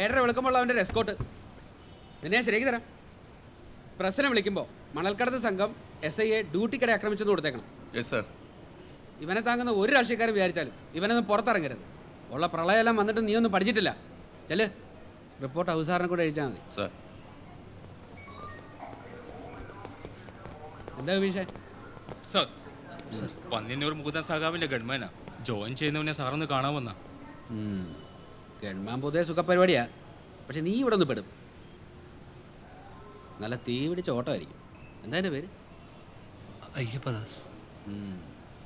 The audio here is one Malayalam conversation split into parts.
ഏഴര വിളിക്കുമ്പോൾ അവന്റെ റെസ്കോട്ട് നിന്നെ ഞാൻ ശരിയാക്കി തരാം. പ്രശ്നം വിളിക്കുമ്പോൾ മണൽക്കടത്ത് സംഘം എസ് ഐയെ ഡ്യൂട്ടിക്കിടെ ആക്രമിച്ചെന്ന് കൊടുത്തേക്കണം. യെസ് സർ ഇവനെ താങ്ങുന്ന ഒരു രാഷ്ട്രീയക്കാരും വിചാരിച്ചാലും ഇവനൊന്നും പുറത്തിറങ്ങരുത്. ഉള്ള പ്രളയമെല്ലാം വന്നിട്ട് നീ ഒന്നും പഠിച്ചിട്ടില്ല. ചെൽ റിപ്പോർട്ട് അവസാനം കൂടെ എഴുതിച്ചാൽ മതി. സർ എന്താ വിഷേ സർ പന്നിന്നൂർ മുകുന്ദൻ സഖാവിന്റെ ഗൺമാനാ. ജോയിൻ ചെയ്യുന്നവനെ സാറൊന്ന് കാണാൻ വന്ന. ഗൺമാൻ പൊതുവെ സുഖപരിപാടിയാ പക്ഷെ നീ ഇവിടെ ഒന്ന് പെടും. നല്ല തീ പിടിച്ച ഓട്ടമായിരിക്കും. എന്താ എന്റെ പേര്? അയ്യപ്പദാസ്.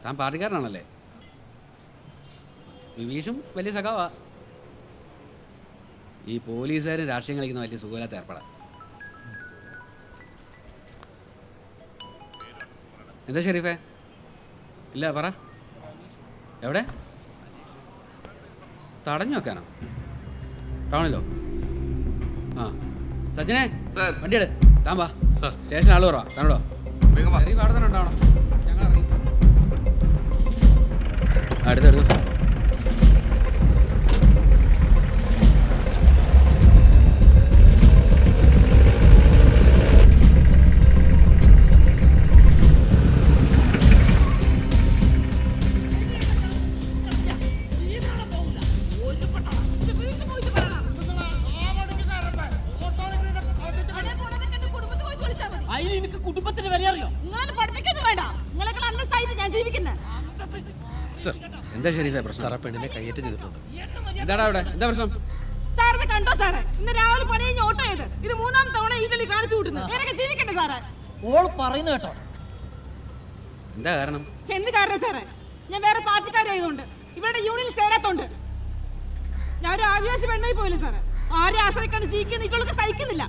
താൻ പാർട്ടിക്കാരനാണല്ലേ? വിവീഷും വലിയ സഖാവാ. ഈ പോലീസുകാരും രാഷ്ട്രീയം കളിക്കുന്ന വലിയ സുഖമില്ലാത്ത ഏർപ്പെടാ. എന്താ ഷെരീഫേ? ഇല്ല പറ. എവിടെ? തടഞ്ഞു വെക്കാനോ ടൗണിലോ? ആ. സച്ചിനെ? സാർ. വണ്ടി എടു താൻ വാ. സർ. സ്റ്റേഷൻ ആൾ കുറവാ. താനോടോ വേഗം വാ. ഉണ്ടാവണം. ഞങ്ങൾ ഇറങ്ങി. അടുത്തെടുത്തു ഷെരീഫേ പ്രശ്നം. സാറേ പെണ്ണിനെ കയ്യേറ്റം ചെയ്തിട്ടുണ്ട്. എന്താടാ അവിടെ. എന്താ പ്രശ്നം? സാറിന് കണ്ടോ സാറേ? ഇന്ന് രാവിലെ പണി കഴിഞ്ഞ് ഓട്ടോ ചെയ്ത് ഇത് മൂന്നാം തവണ ഈ കളി കാണിച്ചു കൂട്ടുന്നു എനിക്ക് ജീവിക്കണ്ടേ സാറേ? ഓൾ പറയുന്നു കേട്ടോ. എന്താ കാരണം? എന്ത് കാരണം സാറേ? ഞാൻ വേറെ പാർട്ടിക്കാരായതുകൊണ്ട് ഇവരുടെ യൂണിയനിൽ ചേരാത്തോണ്ട്. ഞാൻ ഒരു ആദിവാസി പെണ്ണായി പോയില്ല സാറേ. ആരെ ആശ്രയിക്കാണ്ട് ജീവിക്കുന്ന ഇറ്റോളൊക്കെ സഹിക്കുന്നില്ല.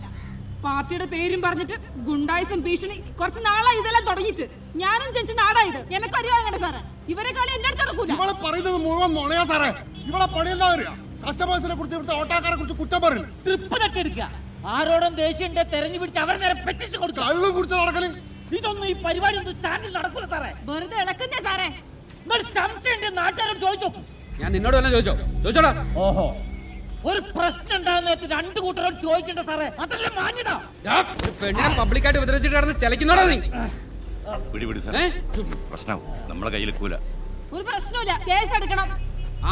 പാർട്ടിയുടെ പേരും പറഞ്ഞിട്ട് ഗുണ്ടായിസം ഭീഷണി. കുറച്ച് നാളായി ഇതെല്ലാം തുടങ്ങിയിട്ട്. ഞാനും ജനിച്ച നാടായത് എനക്ക് സാറേ. ഇവരെ കളി എന്റെ അടുത്ത് നടക്കൂല. ഇവളെ പറയുന്നത് മുഴുവൻ നുണയാ സാറേ. ഇവളെ അറിയാ? കസ്റ്റമേഴ്സിനെ കുറിച്ച് ഇവിടുത്തെ ഓട്ടോക്കാരെ കുറിച്ച് കുറ്റം പറയും ട്രിപ്പ് തട്ടെടുക്കുക ആരോടും ദേഷ്യന്റെ തെരഞ്ഞു പിടിച്ച് അവർ നേരെ പെറ്റിച്ച് കൊടുക്കും കള്ളു കുടിച്ച് നടക്കൽ. ഇതൊന്നും ഈ പരിപാടി ഒന്നും സ്റ്റാൻഡിൽ നടക്കൂല സാറേ. വെറുതെ ഇളക്കുന്നേ സാറേ. സംശയം നാട്ടുകാരോട് ചോദിച്ചോ ഞാൻ നിന്നോട് തന്നെ ചോദിച്ചോ? ചോദിച്ചോടാ. ഓഹോ. ഒരു പ്രശ്നം ഉണ്ടാകുന്ന രണ്ട് കൂട്ടരോട് ചോദിക്കണ്ട സാറേ. അതല്ലേ മാന്യത. പെണ്ണിനെ പബ്ലിക്കായിട്ട് ഉപദ്രവിച്ചിട്ട് കിടന്ന് ചലക്കുന്നോടാ നീ? പിടി പിടി സാറേ? പ്രശ്നം നമ്മളെ കയ്യിൽ കൂല ഒരു പ്രശ്നമില്ല കേസ് എടുക്കണം.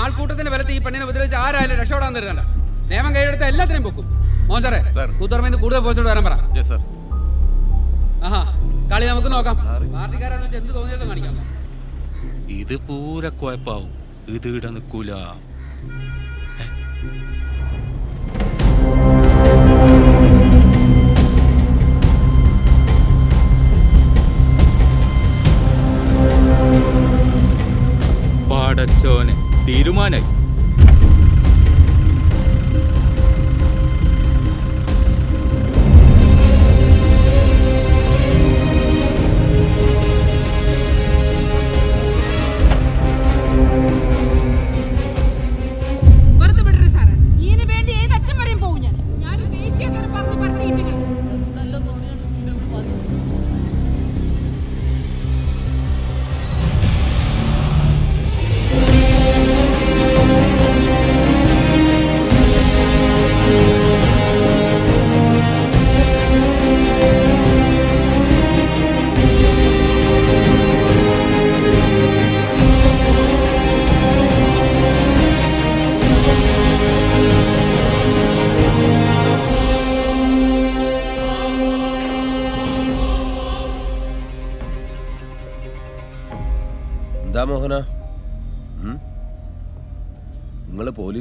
ആൾക്കൂട്ടത്തിന്റെ ബലത്തിൽ ഈ പെണ്ണിനെ ഉപദ്രവിച്ച് ആരായാലും രക്ഷപ്പെടാൻ തരുന്നില്ല നിയമം കൈയെടുത്ത എല്ലാത്തിനെയും പൊക്കും. മോൻ സാറേ സാർ. കൂത്തുറമേന്ന് കൂടുതൽ പോസ്റ്റ് വരാൻ പറ. യെസ് സാർ ആഹാ കളി നമുക്ക് നോക്കാം. പാർട്ടിക്കാരാന്ന് വെച്ചാൽ എന്ത് തോന്നിയതും കാണിക്കാം. ഇത് പൂര കുഴപ്പാവും. ഇത് ഇട നിക്കൂല. പാടച്ചോനെ തീരുമാനായി.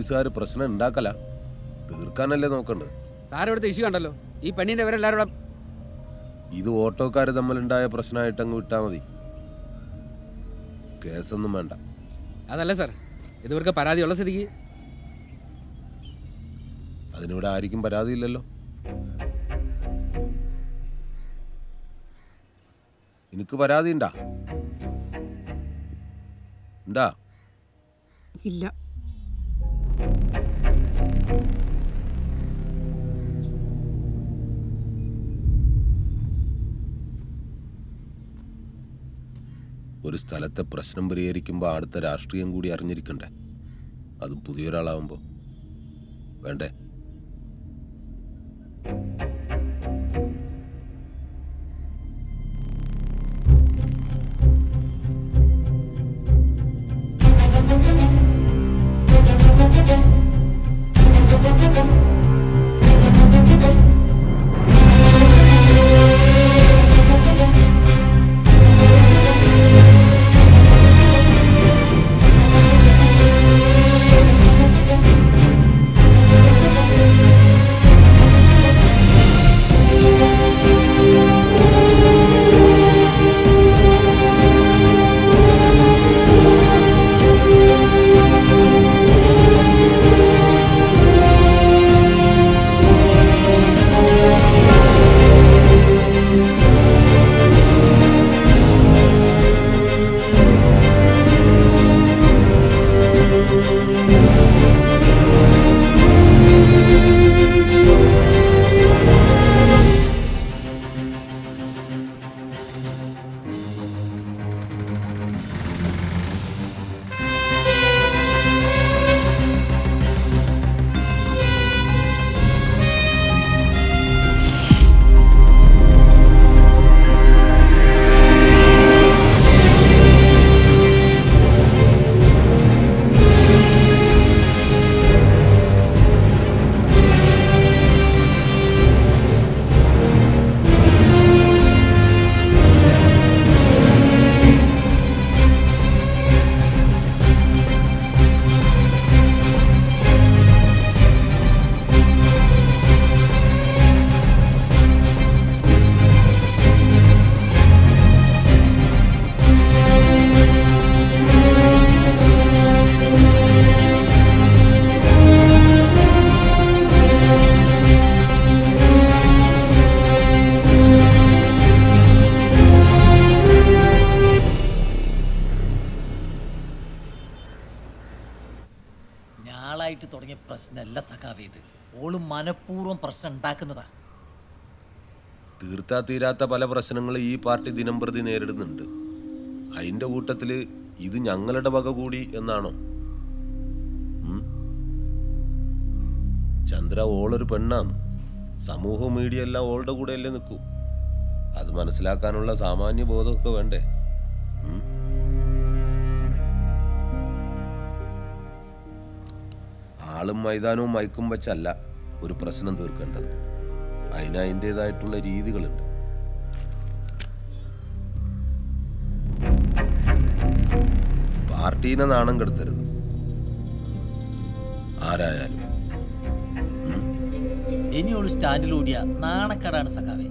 പോലീസുകാർ പ്രശ്നം ഉണ്ടാക്കല. തീർക്കാനല്ലേ നോക്കണ്ടത് ഇവിടുത്തെ ഇഷ്യൂ കണ്ടല്ലോ. ഈ പെണ്ണിന്റെ വരെല്ലാരോടും ഇത് ഓട്ടോക്കാർ തമ്മിലുണ്ടായ പ്രശ്നമായിട്ട് അങ്ങ് വിട്ടാ മതി. കേസൊന്നും വേണ്ട. അതല്ല സർ ഇതുവർക്ക് ഇവർക്ക് പരാതിയുള്ള സ്ഥിതിക്ക്. അതിനിവിടെ ആർക്കും പരാതിയില്ലല്ലോ. എനിക്ക് പരാതി ഉണ്ടാ ഉണ്ടാ? ഇല്ല. ഒരു സ്ഥലത്തെ പ്രശ്നം പരിഹരിക്കുമ്പോൾ അടുത്ത രാഷ്ട്രീയം കൂടി അറിഞ്ഞിരിക്കണ്ടേ? അതും പുതിയൊരാളാവുമ്പോൾ വേണ്ടേ? ആദ്യമായിട്ട് തുടങ്ങിയ പ്രശ്നമല്ല സഖാവേ ഇത്. ഓൾ മനഃപൂർവം പ്രശ്നം ഉണ്ടാക്കുന്നതാ. തീർത്താ തീരാത്ത പല പ്രശ്നങ്ങളും ഈ പാർട്ടി ദിനംപ്രതി നേരിടുന്നുണ്ട്. അതിന്റെ കൂട്ടത്തിൽ ഇത് ഞങ്ങളുടെ വക കൂടി എന്നാണോ? ചന്ദ്ര ഓളൊരു പെണ്ണാണ്. സമൂഹ മീഡിയ എല്ലാം ഓളുടെ കൂടെയല്ലേ നിൽക്കൂ. അത് മനസ്സിലാക്കാനുള്ള സാമാന്യ ബോധമൊക്കെ വേണ്ടേ? ആളും മൈതാനവും മയക്കും വെച്ചല്ല ഒരു പ്രശ്നം തീർക്കേണ്ടത്. അതിന് അതിന്റെതായിട്ടുള്ള രീതികളുണ്ട്. പാർട്ടീനെ നാണം കെടുത്തരുത്. ആരായാലും. സ്റ്റാൻഡിൽ ഓടിയ നാണക്കേടാണ് സഖാവേ.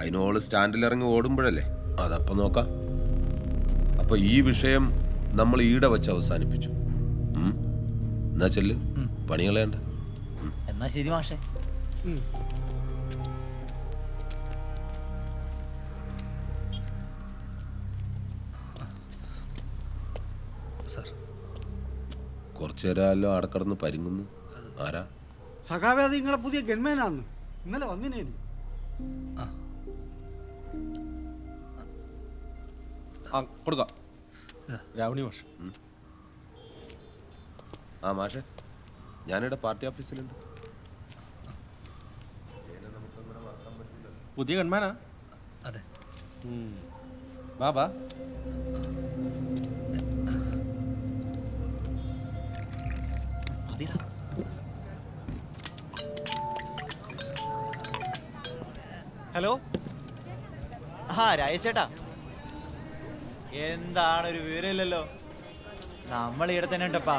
അതിനോൾ സ്റ്റാൻഡിൽ ഇറങ്ങി ഓടുമ്പോഴല്ലേ? അതപ്പം നോക്കാം. അപ്പൊ ഈ വിഷയം നമ്മൾ ഈടെ വെച്ച് അവസാനിപ്പിച്ചു? എന്നാ ചെല്ല്? പണികളേണ്ട എന്നാ ശരി മാഷേ. കുറച്ചു നേരമല്ലോ അവിടെ കിടന്ന് പരിങ്ങുന്നു. ആരാ? സഖാവേ അത് നിങ്ങളെ പുതിയ ഗൺമേനാന്ന്. ഇന്നലെ വന്നിനേനു കൊടുക്കാം. രാവണി മാഷ്. ആ മാഷെ. ഞാനിവിടെ പാർട്ടി ഓഫീസിലുണ്ട്. പുതിയ കൺമാനാ അതെ. ബാബാ ഹലോ? ആ രാജേഷേട്ടാ. എന്താണ് ഒരു വിവരമില്ലല്ലോ? നമ്മൾ ഇവിടെ തന്നെ ഉണ്ടപ്പാ.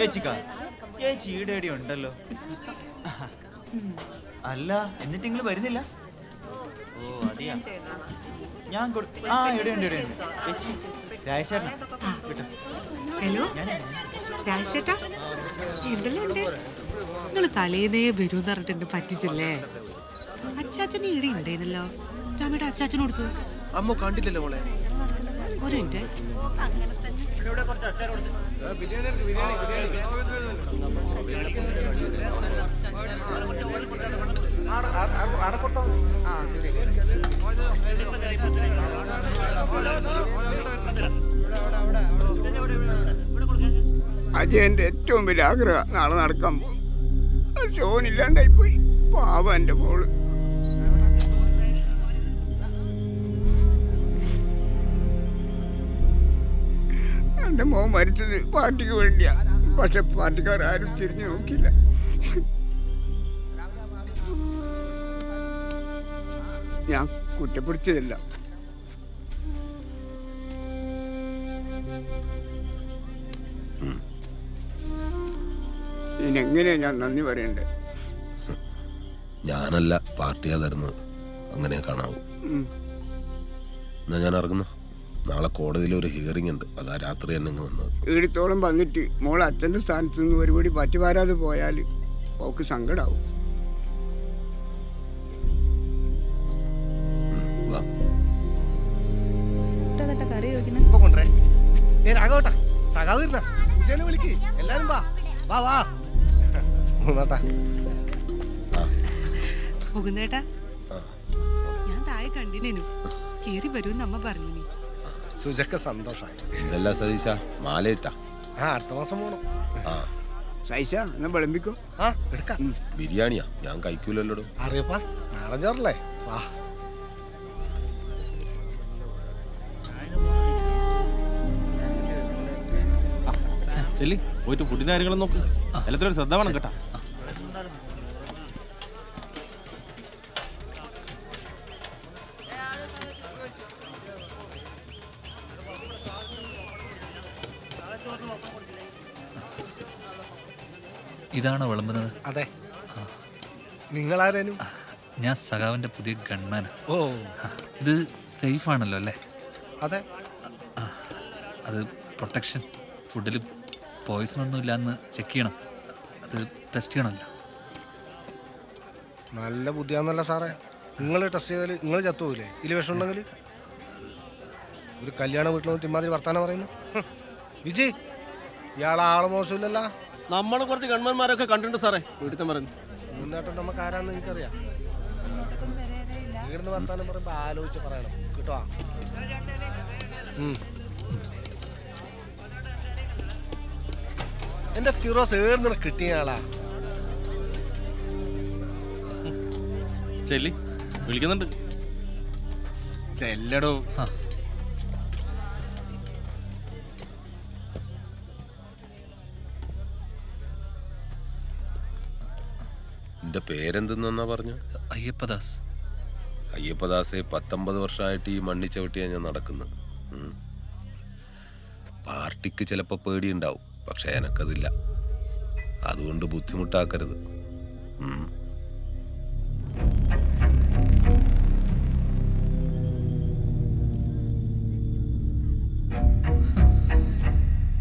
ഏച്ചിക്ക ഏച്ചി ഈടെ ഉണ്ടല്ലോ. അല്ല എന്നിട്ട് നിങ്ങൾ വരുന്നില്ല? ഓ അതെയാ. ഞാൻ കൊടു- ആ ഇടയുണ്ട് ഇടയുണ്ട് ചേച്ചി ഉണ്ട്. ഏച്ചി രാജേഷ് ചേട്ടനാ കേട്ടോ ഹലോ രാജേട്ടാ എന്തെല്ലാം ഉണ്ട്? നിങ്ങൾ തലേന്നേ വരൂന്ന് പറഞ്ഞിട്ട് എന്നെ പറ്റിച്ചല്ലേ? അച്ചാച്ചന് ഈടെ ഉണ്ടേനല്ലോ രാമയുടെ അച്ചാച്ചന് കൊടുത്തു. അമ്മ കണ്ടില്ലല്ലോ മോളെ. ഒരു മിനിറ്റ്. അജയന്റെ ഏറ്റവും വലിയ ആഗ്രഹം നാളെ നടക്കാൻ പോകും. ഷോനില്ലാണ്ടായി പോയി പാവ എന്റെ മോൾ. എന്റെ മോൻ മരിച്ചത് പാർട്ടിക്ക് വേണ്ടിയാ. പക്ഷെ പാർട്ടിക്കാരും തിരിഞ്ഞു നോക്കില്ല ഞാൻ കുറ്റപ്പെടുത്തിയതല്ല. ഇതിനെങ്ങനെയാ ഞാൻ നന്ദി പറയണ്ടേ? ഞാനല്ല പാർട്ടിയാ തരുന്നത്. അങ്ങനെ കാണാവൂ. എന്നാ ഞാൻ ഇറങ്ങുന്നു. നാളെ കോടതിയിൽ ഒരു ഹിയറിംഗ് ഉണ്ട്. അതാ രാത്രി തന്നെ ഇങ്ങ് വന്നത്. ഈടത്തോളം വന്നിട്ട് മോൾ അച്ഛന്റെ സ്ഥാനത്ത് നിന്ന് ഒരുപടി പറ്റി വരാതെ പോയാൽ ഓക്ക് സങ്കടാവും. വാ. ഇപ്പൊ കൊണ്ടുവരേ. ഏ രാഘവട്ടാ സഖാവ് വരുന്ന. സുജേനെ വിളിക്ക്. എല്ലാരും വാ. വാ വാ. മൂന്നാട്ടാ. മുകുന്നേട്ടാ ആ. ഞാൻ താഴെ കണ്ടിനേനു. കേറി വരൂന്ന് അമ്മ പറഞ്ഞു സുജക്ക് സന്തോഷായി. ഇതല്ല സതീശ? മാലേട്ട ആ അടുത്ത മാസം പോണം. ആ. സൈസ ഞാൻ വിളമ്പിക്കോ. ആ എടുക്കാം. ബിരിയാണിയാ? ഞാൻ കഴിക്കൂലല്ലോ അറിയപ്പാ നാളെ ചോറല്ലേ? വാ. ചെല്ലി പോയിട്ട് ഫുഡിന്റെ കാര്യങ്ങളും നോക്ക്. എല്ലാത്തിനും ശ്രദ്ധ വേണം കേട്ടാ. ഇതാണോ വിളമ്പുന്നത്? അതെ. നിങ്ങളാരേനും? ഞാൻ സഖാവിന്റെ പുതിയ ഗൺമാൻ ഓ. ഇത് സേഫ് ആണല്ലോ അല്ലേ? അതെ. അത് പ്രൊട്ടക്ഷൻ. ഫുഡിൽ പോയിസൺ ഒന്നും ഇല്ലാന്ന് ചെക്ക് ചെയ്യണം. അത് ടെസ്റ്റ് ചെയ്യണമല്ലോ. നല്ല ബുദ്ധിയാന്നല്ല സാറേ. നിങ്ങൾ ടെസ്റ്റ് ചെയ്താൽ നിങ്ങൾ ചത്തുപോകില്ലേ ഇതിൽ വിഷം ഉണ്ടെങ്കിൽ ഒരു കല്യാണ വീട്ടിൽ നിന്ന് ഇമാതിരി വർത്താനം പറയുന്നു. വിജി വിജയ് ഇയാളെ ആളെ മോശമില്ലല്ലോ. നമ്മൾ കുറച്ച് ഗവൺമെന്റ്മാരൊക്കെ കണ്ടിട്ടുണ്ട് സാറേ. വീട്ടിൽ പറഞ്ഞു മുന്നേട്ടം നമുക്ക് ആരാന്ന് എനിക്കറിയാം. ഇവിടുന്ന് വർത്താനം പറയുമ്പോ ആലോചിച്ച് പറയണം. കേട്ടോ? എന്റെ ഫിറോസ് ഏർന്ന് കിട്ടിയ ആളാ. ചെല്ലി. വിളിക്കുന്നുണ്ട്. ചെല്ലടോ. എന്റെ പേരെന്തെന്നാ പറഞ്ഞു? അയ്യപ്പദാസ്. അയ്യപ്പദാസെ പത്തൊമ്പത് വർഷമായിട്ട് ഈ മണ്ണി ചവിട്ടിയാണ് ഞാൻ നടക്കുന്നത്. പാർട്ടിക്ക് ചിലപ്പോൾ പേടിയുണ്ടാവും പക്ഷെ എനക്കതില്ല. അതുകൊണ്ട് ബുദ്ധിമുട്ടാക്കരുത്.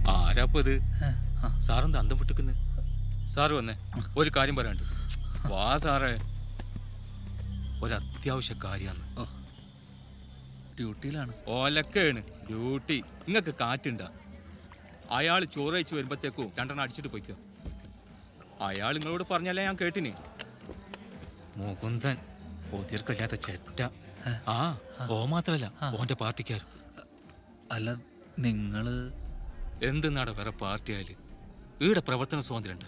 ആരാപ്പത് ഇത്? സാറെന്താ അന്തം പൊട്ടിക്കുന്നത് സാറ് വന്നേ. ഒരു കാര്യം പറയാണ്ട് വാ സാറേ ഒരത്യാവശ്യ കാര്യമാണ് ഡ്യൂട്ടിയിലാണ്. ഓലക്കാണ്. ഡ്യൂട്ടി. നിങ്ങൾക്ക് കാറ്റുണ്ട. അയാൾ ചോറയച്ച് വരുമ്പോഴത്തേക്കും രണ്ടെണ്ണം അടിച്ചിട്ട് പോയിക്കോ. അയാൾ നിങ്ങളോട് പറഞ്ഞല്ലേ ഞാൻ കേട്ടിന്? മുകുന്ദൻ ഒതിർക്കല്ലാത്ത ചെറ്റ. ആ ഓ മാത്രല്ല ഓന്റെ പാർട്ടിക്കാരും അല്ല നിങ്ങൾ? എന്തെന്നാടെ വേറെ പാർട്ടിയായാൽ ഈടെ പ്രവർത്തന സ്വാതന്ത്ര്യണ്ട?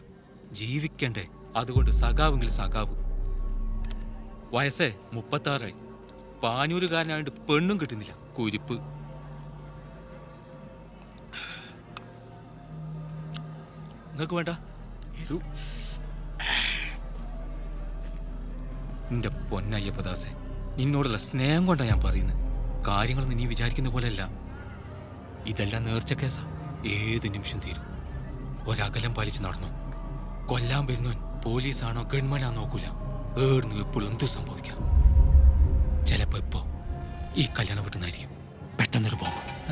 ജീവിക്കണ്ടേ? അതുകൊണ്ട് സഖാവെങ്കിൽ സഖാവ്. വയസ്സേ മുപ്പത്താറായി. പാനൂരുകാരനായിട്ട് പെണ്ണും കിട്ടുന്നില്ല. കുരിപ്പ്. നിങ്ങൾക്ക് വേണ്ട. നിന്റെ പൊന്നയ്യപ്പദാസെ നിന്നോടുള്ള സ്നേഹം കൊണ്ടാണ് ഞാൻ പറയുന്നത് കാര്യങ്ങളൊന്നും നീ വിചാരിക്കുന്ന പോലെയല്ല. ഇതെല്ലാം നേർച്ച കേസാ. ഏത് നിമിഷം തീരും? ഒരകലം പാലിച്ച് നടന്നു? കൊല്ലാൻ വരുന്നവൻ പോലീസാണോ ഗവൺമെന്റാണോ നോക്കൂല. ഏടുന്നു എപ്പോഴും എന്തു സംഭവിക്കാം? ചിലപ്പോ ഇപ്പോ ഈ കല്യാണം വിട്ടുന്നായിരിക്കും. പെട്ടെന്നൊരു ബോംബ്.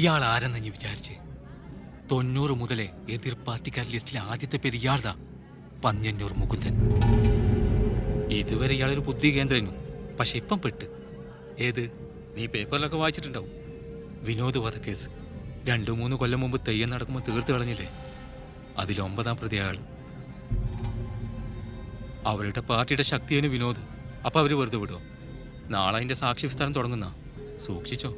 ഇയാൾ ആരെന്ന് വിചാരിച്ച് വിചാരിച്ചേ? തൊണ്ണൂറ് മുതലേ എതിർ പാർട്ടിക്കാർ ലിസ്റ്റിലെ ആദ്യത്തെ പേര് ഇയാൾതാ പന്ന്യന്നൂർ മുകുന്ദൻ. ഇതുവരെ ഇയാളൊരു ബുദ്ധി കേന്ദ്രനു. പക്ഷെ ഇപ്പം പെട്ട്. ഏത്? നീ പേപ്പറിലൊക്കെ വായിച്ചിട്ടുണ്ടാവും. വിനോദ് വധക്കേസ്. രണ്ടു മൂന്ന് കൊല്ലം മുമ്പ് തെയ്യം നടക്കുമ്പോൾ തീർത്ത് കളഞ്ഞില്ലേ? അതിലൊമ്പതാം പ്രതി അയാൾ അവരുടെ പാർട്ടിയുടെ ശക്തിയാണ് വിനോദ്. അപ്പൊ അവർ വെറുതെ വിടുമോ നാളെ അതിന്റെ സാക്ഷി വിസ്താരം തുടങ്ങുന്ന. സൂക്ഷിച്ചോ.